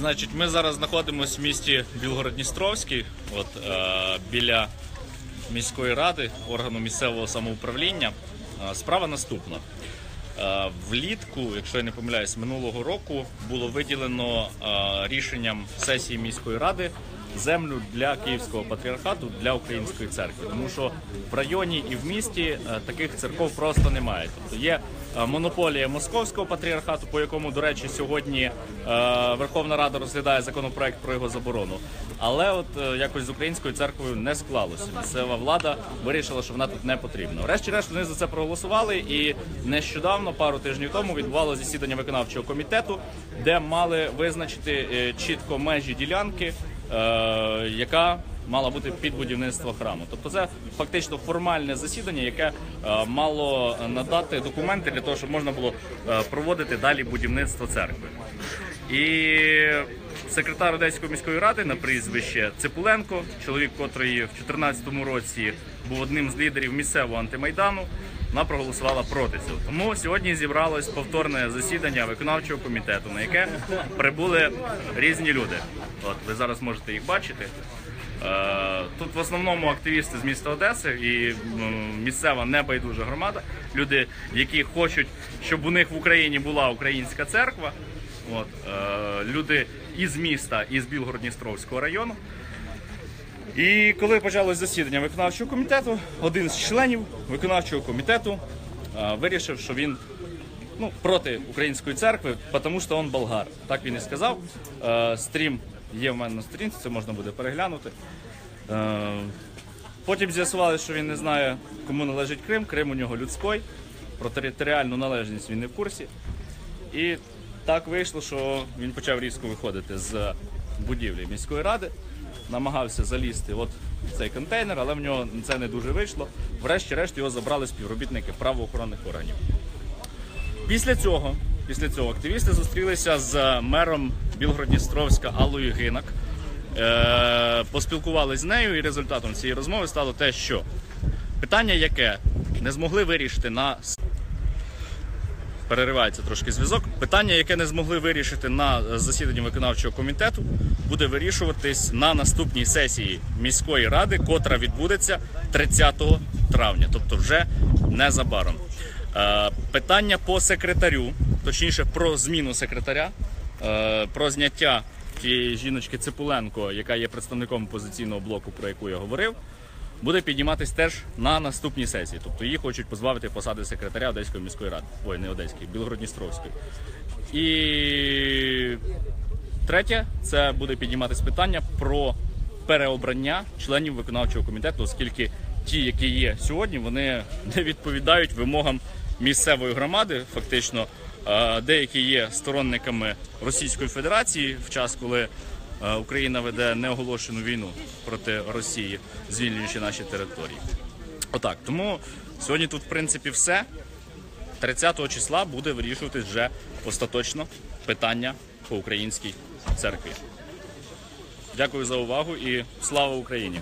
Значить, ми зараз знаходимося в місті Білгород-Дністровський, от е, біля міської ради, органу місцевого самоуправління. Е, справа наступна. Е, влітку, якщо я не помиляюсь, минулого року було виділено е, рішенням сесії міської ради землю для Київського патріархату для української церкви, тому що в районі і в місті е, таких церков просто немає. Тобто є е, монополія московського патріархату, по якому, до речі, сьогодні е, Верховна Рада розглядає законопроект про його заборону. Але от якось з українською церквою не склалося. Місцева влада вирішила, що вона тут не потрібна. Врешті-решт вони за це проголосували, і нещодавно, пару тижнів тому, відбувалося засідання виконавчого комітету, де мали визначити чітко межі ділянки, яка мала бути під будівництво храму. Тобто, це фактично формальне засідання, яке е, мало надати документи для того, щоб можна було е, проводити далі будівництво церкви. І секретар Одеської міської ради на прізвище Ципуленко, чоловік, котрий в 2014 році був одним з лідерів місцевого антимайдану, вона проголосувала проти цього. Тому сьогодні зібралось повторне засідання виконавчого комітету, на яке прибули різні люди. От ви зараз можете їх бачити. Е, Тут в основному активісти з міста Одеси і місцева небайдужа громада, люди, які хочуть, щоб у них в Україні була українська церква. От, е, люди із міста, із Білгород-Дністровського району. І коли почалось засідання виконавчого комітету, один з членів виконавчого комітету е, вирішив, що він ну, проти української церкви, тому що він болгар. Так він і сказав. Е, стрім є в мене на сторінці, це можна буде переглянути. Е, потім з'ясували, що він не знає, кому належить Крим. Крим у нього людський. Про територіальну належність він не в курсі. І так вийшло, що він почав різко виходити з будівлі міської ради, намагався залізти от в цей контейнер, але в нього це не дуже вийшло. Врешті-решт його забрали співробітники правоохоронних органів. Після цього, після цього активісти зустрілися з мером Білгород-Дністровська Аллою Гинак. Е, поспілкувалися з нею, і результатом цієї розмови стало те, що питання, яке не змогли вирішити на переривається трошки зв'язок. Питання, яке не змогли вирішити на засіданні виконавчого комітету, буде вирішуватись на наступній сесії міської ради, котра відбудеться 30 травня, тобто вже незабаром. Е, Питання по секретарю, точніше про зміну секретаря, е, про зняття тієї жіночки Ципуленко, яка є представником опозиційного блоку, про яку я говорив буде підніматись теж на наступній сесії. Тобто її хочуть позбавити посади секретаря Одеської міської ради. Ой, не Одеської, Білгородністровської. І третє, це буде підніматись питання про переобрання членів виконавчого комітету, оскільки ті, які є сьогодні, вони не відповідають вимогам місцевої громади. Фактично, деякі є сторонниками Російської Федерації в час, коли Україна веде неоголошену війну проти Росії, звільнюючи наші території. Отак. Тому сьогодні тут, в принципі, все. 30 числа буде вирішуватись вже остаточно питання по українській церкві. Дякую за увагу і слава Україні!